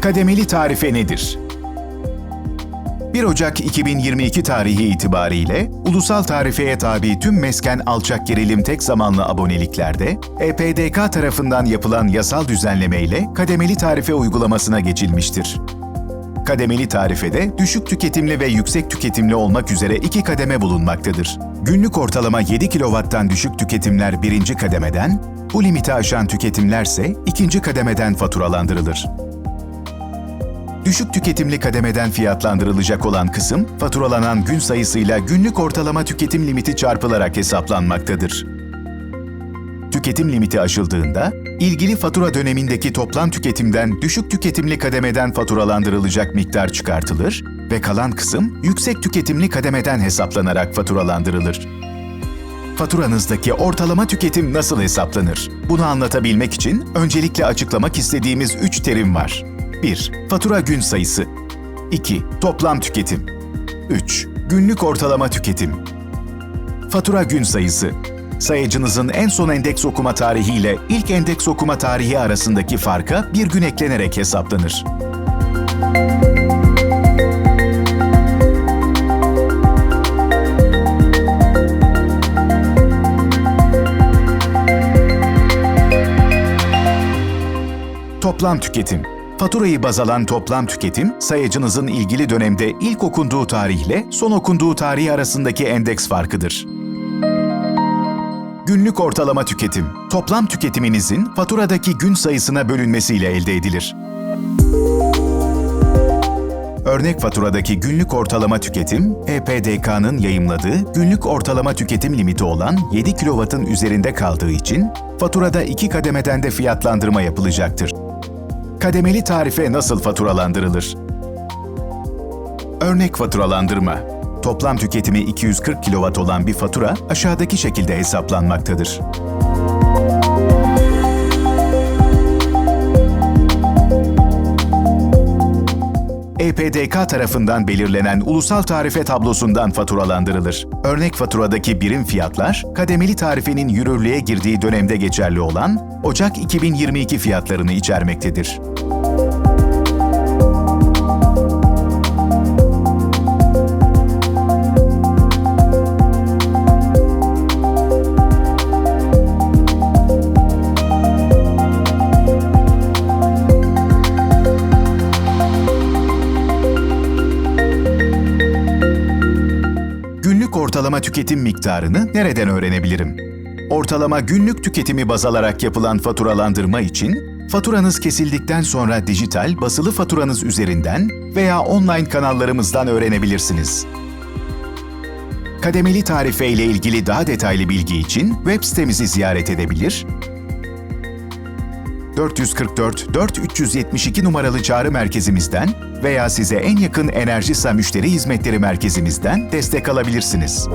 Kademeli tarife nedir? 1 Ocak 2022 tarihi itibariyle ulusal tarifeye tabi tüm mesken alçak gerilim tek zamanlı aboneliklerde EPDK tarafından yapılan yasal düzenleme ile kademeli tarife uygulamasına geçilmiştir. Kademeli tarifede düşük tüketimli ve yüksek tüketimli olmak üzere iki kademe bulunmaktadır. Günlük ortalama 7 kW'tan düşük tüketimler birinci kademeden, bu limiti aşan tüketimlerse ikinci kademeden faturalandırılır. Düşük tüketimli kademeden fiyatlandırılacak olan kısım, faturalanan gün sayısıyla günlük ortalama tüketim limiti çarpılarak hesaplanmaktadır. Tüketim limiti aşıldığında, ilgili fatura dönemindeki toplam tüketimden düşük tüketimli kademeden faturalandırılacak miktar çıkartılır ve kalan kısım yüksek tüketimli kademeden hesaplanarak faturalandırılır. Faturanızdaki ortalama tüketim nasıl hesaplanır? Bunu anlatabilmek için öncelikle açıklamak istediğimiz üç terim var. 1. Fatura gün sayısı 2. Toplam tüketim 3. Günlük ortalama tüketim Fatura gün sayısı Sayacınızın en son endeks okuma tarihi ile ilk endeks okuma tarihi arasındaki farka bir gün eklenerek hesaplanır. Toplam tüketim. Faturayı baz alan toplam tüketim, sayacınızın ilgili dönemde ilk okunduğu tarihle son okunduğu tarih arasındaki endeks farkıdır. Günlük ortalama tüketim, toplam tüketiminizin faturadaki gün sayısına bölünmesiyle elde edilir. Örnek faturadaki günlük ortalama tüketim, EPDK'nın yayımladığı günlük ortalama tüketim limiti olan 7 kW'ın üzerinde kaldığı için faturada iki kademeden de fiyatlandırma yapılacaktır. Kademeli tarife nasıl faturalandırılır? Örnek faturalandırma. Toplam tüketimi 240 kW olan bir fatura aşağıdaki şekilde hesaplanmaktadır. EPDK tarafından belirlenen ulusal tarife tablosundan faturalandırılır. Örnek faturadaki birim fiyatlar, kademeli tarifenin yürürlüğe girdiği dönemde geçerli olan Ocak 2022 fiyatlarını içermektedir. Ortalama tüketim miktarını nereden öğrenebilirim? Ortalama günlük tüketimi baz alarak yapılan faturalandırma için faturanız kesildikten sonra dijital basılı faturanız üzerinden veya online kanallarımızdan öğrenebilirsiniz. Kademeli tarife ile ilgili daha detaylı bilgi için web sitemizi ziyaret edebilir, 444 4372 numaralı çağrı merkezimizden veya size en yakın Enerjisa müşteri hizmetleri merkezimizden destek alabilirsiniz.